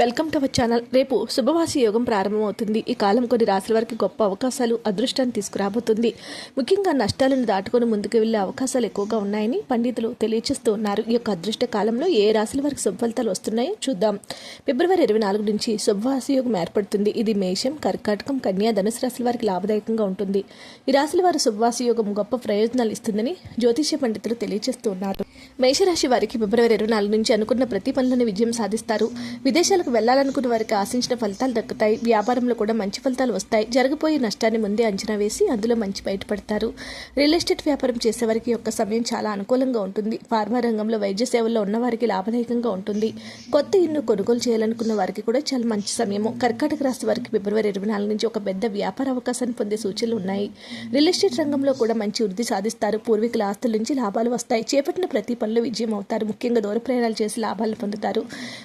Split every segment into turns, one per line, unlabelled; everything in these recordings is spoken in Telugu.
Welcome to our channel. రేపు శుభవాసి యోగం ప్రారంభమవుతుంది. ఈ కాలం కొన్ని రాశుల వారికి గొప్ప అవకాశాలు అదృష్టాన్ని తీసుకురాబోతుంది. ముఖ్యంగా నష్టాలను దాటుకొని ముందుకు వెళ్ళే అవకాశాలు ఎక్కువగా ఉన్నాయని పండితులు తెలియజేస్తూ ఉన్నారు. ఈ యొక్క అదృష్ట కాలంలో ఏ రాశుల వారికి శుభఫలితాలు వస్తున్నాయో చూద్దాం. ఫిబ్రవరి ఇరవై నాలుగు నుంచి శుభవాసి యోగం ఏర్పడుతుంది. ఇది మేషం కర్కాటకం కన్యా ధనుసు రాశుల వారికి లాభదాయకంగా ఉంటుంది. ఈ రాశుల వారి శుభవాసి యోగం గొప్ప ప్రయోజనాలు ఇస్తుందని జ్యోతిష్య పండితులు తెలియజేస్తూ ఉన్నారు. మేషరాశి వారికి ఫిబ్రవరి ఇరవై నాలుగు నుంచి అనుకున్న ప్రతి పనులను విజయం సాధిస్తారు. విదేశాలకు వెళ్ళాలనుకున్న వారికి ఆశించిన ఫలితాలు దక్కుతాయి. వ్యాపారంలో కూడా మంచి ఫలితాలు వస్తాయి. జరగబోయే నష్టాన్ని ముందే అంచనా వేసి అందులో మంచి బయటపడతారు. రియల్ ఎస్టేట్ వ్యాపారం చేసేవారికి యొక్క సమయం చాలా అనుకూలంగా ఉంటుంది. ఫార్మా రంగంలో వైద్య సేవల్లో ఉన్న వారికి లాభదాయకంగా ఉంటుంది. కొత్త ఇల్లు కొనుగోలు చేయాలనుకున్న వారికి కూడా చాలా మంచి సమయము. కర్కాటక రాశి వారికి ఫిబ్రవరి ఇరవై నాలుగు నుంచి ఒక పెద్ద వ్యాపార అవకాశాన్ని పొందే సూచనలు ఉన్నాయి. రియల్ ఎస్టేట్ రంగంలో కూడా మంచి వృద్ధి సాధిస్తారు. పూర్వీకుల ఆస్తుల నుంచి లాభాలు వస్తాయి. చేపట్టిన ప్రతి పనులు విజయం అవుతారు. ముఖ్యంగా దూర ప్రయాణాలు చేసి లాభాలు పొందుతారు.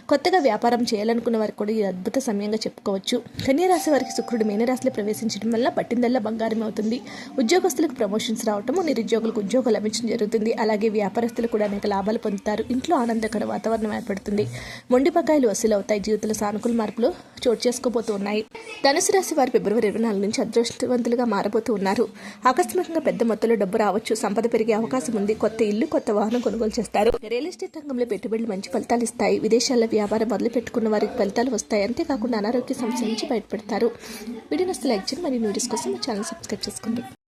కొత్తగా వ్యాపారం వెళ్ళాలనుకున్న వారికి కూడా ఇది అద్భుత సమయంగా చెప్పుకోవచ్చు. కన్యా రాశి వారికి శుక్రుడు మీనరాశిలో ప్రవేశించడం వల్ల పట్టిందల్లా బంగారం అవుతుంది. ఉద్యోగస్తులకు ప్రమోషన్స్ రావటం నిరుద్యోగులకు ఉద్యోగాలు లభించడం జరుగుతుంది. అలాగే వ్యాపారస్తులు కూడా అనేక లాభాలు పొందుతారు. ఇంట్లో ఆనందకర వాతావరణం ఏర్పడుతుంది. మొండిపకాయలు వసూలు అవుతాయి జీవితంలో సానుకూల మార్పులు చోటు చేసుకోబోతూ ఉన్నాయి ధనుసు రాశి వారు ఫిబ్రవరి ఇరవై నాలుగు నుంచి అదృష్టవంతులుగా మారబోతూ ఉన్నారు. ఆకస్మికంగా పెద్ద మొత్తంలో డబ్బు రావచ్చు సంపద పెరిగే అవకాశం ఉంది కొత్త ఇల్లు కొత్త వాహనం కొనుగోలు చేస్తారు. రియల్ ఎస్టేట్ రంగంలో పెట్టుబడులు మంచి ఫలితాలు ఇస్తాయి. విదేశాల్లో వ్యాపారం మొదలు పెట్టుకున్న వారికి ఫలితాలు వస్తాయి. అంతేకాకుండా అనారోగ్య సమస్య నుంచి బయటపెడతారు. వీడియో నస్తే లైక్ చేయండి. మరియు న్యూస్ కోసం మా ఛానల్ సబ్స్క్రైబ్ చేసుకోండి.